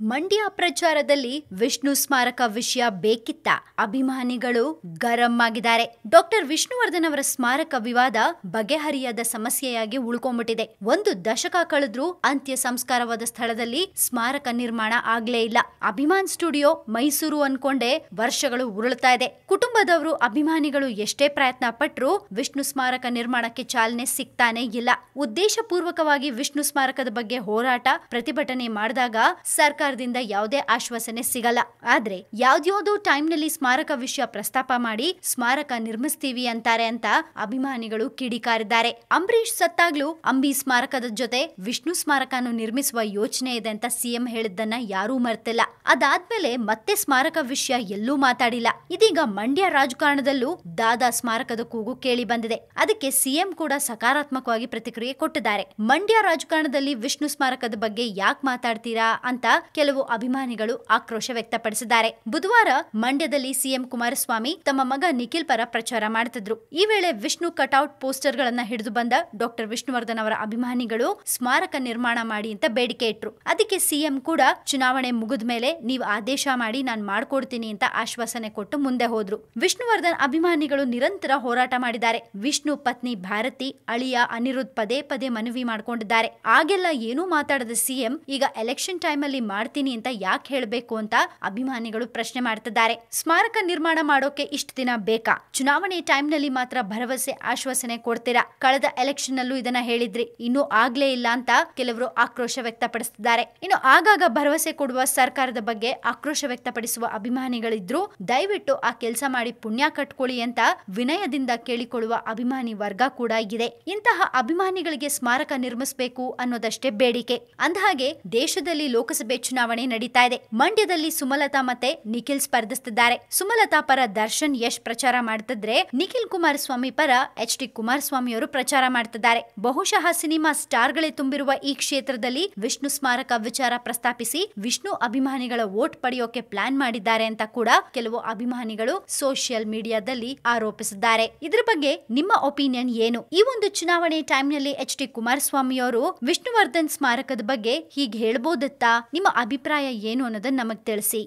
ಮಂಡ್ಯ ಪ್ರಚಾರದಲ್ಲಿ ವಿಷ್ಣು ಸ್ಮಾರಕ ವಿಷಯ ಬೇಕಿತ್ತ ಅಭಿಮಾನಿಗಳು ಗರಂ ಆಗಿದ್ದಾರೆ. ಡಾಕ್ಟರ್ ವಿಷ್ಣುವರ್ಧನ್ ಅವರ ಸ್ಮಾರಕ ವಿವಾದ ಬಗೆಹರಿಯದ ಸಮಸ್ಯೆಯಾಗಿ ಉಳ್ಕೊಂಡ್ಬಿಟ್ಟಿದೆ ಒಂದು ದಶಕ ಕಳೆದ್ರೂ ಅಂತ್ಯ ಸಂಸ್ಕಾರವಾದ ಸ್ಥಳದಲ್ಲಿ ಸ್ಮಾರಕ ನಿರ್ಮಾಣ ಆಗ್ಲೇ ಇಲ್ಲ. ಅಭಿಮಾನ್ ಸ್ಟುಡಿಯೋ ಮೈಸೂರು ಅನ್ಕೊಂಡೆ ವರ್ಷಗಳು ಉರುಳ್ತಾ ಇದೆ. ಕುಟುಂಬದವರು ಅಭಿಮಾನಿಗಳು ಎಷ್ಟೇ ಪ್ರಯತ್ನ ಪಟ್ರು ವಿಷ್ಣು ಸ್ಮಾರಕ ನಿರ್ಮಾಣಕ್ಕೆ ಚಾಲನೆ ಸಿಗ್ತಾನೆ ಇಲ್ಲ. ಉದ್ದೇಶಪೂರ್ವಕವಾಗಿ ವಿಷ್ಣು ಸ್ಮಾರಕದ ಬಗ್ಗೆ ಹೋರಾಟ, ಪ್ರತಿಭಟನೆ ಮಾಡಿದಾಗ ಸರ್ಕಾರದಿಂದ ಯಾವುದೇ ಆಶ್ವಾಸನೆ ಸಿಗಲ್ಲ. ಆದ್ರೆ ಯಾವ್ದ್ಯಾವ್ದೋ ಟೈಮ್ನಲ್ಲಿ ಸ್ಮಾರಕ ವಿಷಯ ಪ್ರಸ್ತಾಪ ಮಾಡಿ ಸ್ಮಾರಕ ನಿರ್ಮಿಸ್ತೀವಿ ಅಂತಾರೆ ಅಂತ ಅಭಿಮಾನಿಗಳು ಕಿಡಿಕಾರಿದ್ದಾರೆ. ಅಂಬರೀಷ್ ಸತ್ತಾಗ್ಲೂ ಅಂಬಿ ಸ್ಮಾರಕದ ಜೊತೆ ವಿಷ್ಣು ಸ್ಮಾರಕನು ನಿರ್ಮಿಸುವ ಯೋಚನೆ ಇದೆ ಅಂತ ಸಿಎಂ ಹೇಳಿದ್ದನ್ನ ಯಾರೂ ಮರ್ತಿಲ್ಲ. ಅದಾದ್ಮೇಲೆ ಮತ್ತೆ ಸ್ಮಾರಕ ವಿಷಯ ಎಲ್ಲೂ ಮಾತಾಡಿಲ್ಲ. ಇದೀಗ ಮಂಡ್ಯ ರಾಜಕಾರಣದಲ್ಲೂ ದಾದಾ ಸ್ಮಾರಕದ ಕೂಗು ಕೇಳಿ ಬಂದಿದೆ. ಅದಕ್ಕೆ ಸಿಎಂ ಕೂಡ ಸಕಾರಾತ್ಮಕವಾಗಿ ಪ್ರತಿಕ್ರಿಯೆ ಕೊಟ್ಟಿದ್ದಾರೆ. ಮಂಡ್ಯ ರಾಜಕಾರಣದಲ್ಲಿ ವಿಷ್ಣು ಸ್ಮಾರಕದ ಬಗ್ಗೆ ಯಾಕೆ ಮಾತಾಡ್ತೀರಾ ಅಂತ ಕೆಲವು ಅಭಿಮಾನಿಗಳು ಆಕ್ರೋಶ ವ್ಯಕ್ತಪಡಿಸಿದ್ದಾರೆ. ಬುಧವಾರ ಮಂಡ್ಯದಲ್ಲಿ ಸಿಎಂ ಕುಮಾರಸ್ವಾಮಿ ತಮ್ಮ ಮಗ ನಿಖಿಲ್ ಪರ ಪ್ರಚಾರ ಮಾಡುತ್ತಿದ್ರು ಈ ವೇಳೆ ವಿಷ್ಣು ಕಟೌಟ್ ಪೋಸ್ಟರ್ ಗಳನ್ನ ಹಿಡಿದು ಬಂದ ಡಾಕ್ಟರ್ ವಿಷ್ಣುವರ್ಧನ್ ಅವರ ಅಭಿಮಾನಿಗಳು ಸ್ಮಾರಕ ನಿರ್ಮಾಣ ಮಾಡಿ ಅಂತ ಬೇಡಿಕೆ ಇಟ್ರು. ಅದಕ್ಕೆ ಸಿಎಂ ಕೂಡ ಚುನಾವಣೆ ಮುಗಿದ ಮೇಲೆ ನೀವು ಆದೇಶ ಮಾಡಿ, ನಾನು ಮಾಡ್ಕೊಡ್ತೀನಿ ಅಂತ ಆಶ್ವಾಸನೆ ಕೊಟ್ಟು ಮುಂದೆ ಹೋದ್ರು. ವಿಷ್ಣುವರ್ಧನ್ ಅಭಿಮಾನಿಗಳು ನಿರಂತರ ಹೋರಾಟ ಮಾಡಿದ್ದಾರೆ. ವಿಷ್ಣು ಪತ್ನಿ ಭಾರತಿ, ಅಳಿಯ ಅನಿರುದ್ಧ್ ಪದೇ ಪದೇ ಮನವಿ ಮಾಡ್ಕೊಂಡಿದ್ದಾರೆ. ಆಗೆಲ್ಲ ಏನೂ ಮಾತಾಡದ ಸಿಎಂ ಈಗ ಎಲೆಕ್ಷನ್ ಟೈಮ್ ಅಲ್ಲಿ ಮಾಡ್ತೀನಿ ಅಂತ ಯಾಕೆ ಹೇಳಬೇಕು ಅಂತ ಅಭಿಮಾನಿಗಳು ಪ್ರಶ್ನೆ ಮಾಡ್ತಿದ್ದಾರೆ. ಸ್ಮಾರಕ ನಿರ್ಮಾಣ ಮಾಡೋಕೆ ಇಷ್ಟು ದಿನ ಬೇಕಾ? ಚುನಾವಣೆ ಟೈಮ್ನಲ್ಲಿ ಮಾತ್ರ ಭರವಸೆ, ಆಶ್ವಾಸನೆ ಕೊಡ್ತೀರಾ? ಕಳೆದ ಎಲೆಕ್ಷನ್ ನಲ್ಲೂ ಇದನ್ನ ಹೇಳಿದ್ರಿ. ಇನ್ನೂ ಆಗ್ಲೇ ಇಲ್ಲ ಅಂತ ಕೆಲವರು ಆಕ್ರೋಶ ವ್ಯಕ್ತಪಡಿಸುತ್ತಿದ್ದಾರೆ ಇನ್ನು ಆಗಾಗ ಭರವಸೆ ಕೊಡುವ ಸರ್ಕಾರದ ಬಗ್ಗೆ ಆಕ್ರೋಶ ವ್ಯಕ್ತಪಡಿಸುವ ಅಭಿಮಾನಿಗಳಿದ್ರು, ದಯವಿಟ್ಟು ಆ ಕೆಲಸ ಮಾಡಿ ಪುಣ್ಯ ಕಟ್ಕೊಳ್ಳಿ ಅಂತ ವಿನಯದಿಂದ ಕೇಳಿಕೊಳ್ಳುವ ಅಭಿಮಾನಿ ವರ್ಗ ಕೂಡ ಇದೆ. ಇಂತಹ ಅಭಿಮಾನಿಗಳಿಗೆ ಸ್ಮಾರಕ ನಿರ್ಮಿಸಬೇಕು ಅನ್ನೋದಷ್ಟೇ ಬೇಡಿಕೆ. ಅಂದಹಾಗೆ ದೇಶದಲ್ಲಿ ಲೋಕಸಭೆ ನಡೀತಾ ಇದೆ. ಮಂಡ್ಯದಲ್ಲಿ ಸುಮಲತಾ ಮತ್ತೆ ನಿಖಿಲ್ ಸ್ಪರ್ಧಿಸುತ್ತಿದ್ದಾರೆ ಸುಮಲತಾ ಪರ ದರ್ಶನ್ ಯಶ್ ಪ್ರಚಾರ ಮಾಡ್ತಿದ್ರೆ ನಿಖಿಲ್ ಕುಮಾರಸ್ವಾಮಿ ಪರ ಎಚ್ ಡಿ ಕುಮಾರಸ್ವಾಮಿ ಅವರು ಪ್ರಚಾರ ಮಾಡ್ತಿದ್ದಾರೆ. ಬಹುಶಃ ಸಿನಿಮಾ ಸ್ಟಾರ್ಗಳೇ ತುಂಬಿರುವ ಈ ಕ್ಷೇತ್ರದಲ್ಲಿ ವಿಷ್ಣು ಸ್ಮಾರಕ ವಿಚಾರ ಪ್ರಸ್ತಾಪಿಸಿ ವಿಷ್ಣು ಅಭಿಮಾನಿಗಳ ವೋಟ್ ಪಡೆಯೋಕೆ ಪ್ಲಾನ್ ಮಾಡಿದ್ದಾರೆ ಅಂತ ಕೂಡ ಕೆಲವು ಅಭಿಮಾನಿಗಳು ಸೋಷಿಯಲ್ ಮೀಡಿಯಾದಲ್ಲಿ ಆರೋಪಿಸಿದ್ದಾರೆ. ಇದ್ರ ಬಗ್ಗೆ ನಿಮ್ಮ ಒಪಿನಿಯನ್ ಏನು? ಈ ಒಂದು ಚುನಾವಣೆ ಟೈಮ್ನಲ್ಲಿ ಎಚ್ ಡಿ ಕುಮಾರಸ್ವಾಮಿ ಅವರು ವಿಷ್ಣುವರ್ಧನ್ ಸ್ಮಾರಕದ ಬಗ್ಗೆ ಹೀಗೆ ಹೇಳ್ಬೋದತ್ತಾ? ನಿಮ್ಮ ಅಭಿಪ್ರಾಯ ಏನು ಅನ್ನೋದನ್ನು ನಮಗೆ ತಿಳಿಸಿ.